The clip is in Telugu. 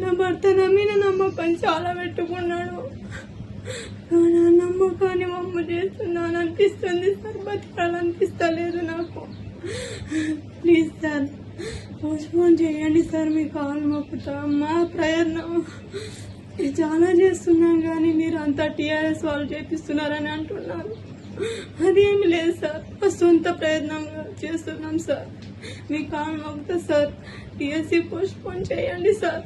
నా భర్త నా మీద నమ్మకం చాలా పెట్టుకున్నాడు. నా నమ్మకాన్ని మమ్మ చేస్తున్నాను అనిపిస్తుంది. సార్ బతకాలనిపిస్తలేదు నాకు. ప్లీజ్ సార్ పోస్ట్పోన్ చేయండి సార్ మీ కాలు మొక్కుతా మా ప్రయత్నం. చాలా చేస్తున్నాం కానీ మీరు అంతా టీఆర్ఎస్ వాళ్ళు చేపిస్తున్నారని అంటున్నారు. అదేమి లేదు సార్ మా సొంత ప్రయత్నంగా చేస్తున్నాం సార్ మీ కాలు మొక్కుతా సార్ టీఎస్సీ పోస్ట్ పోన్ చేయండి సార్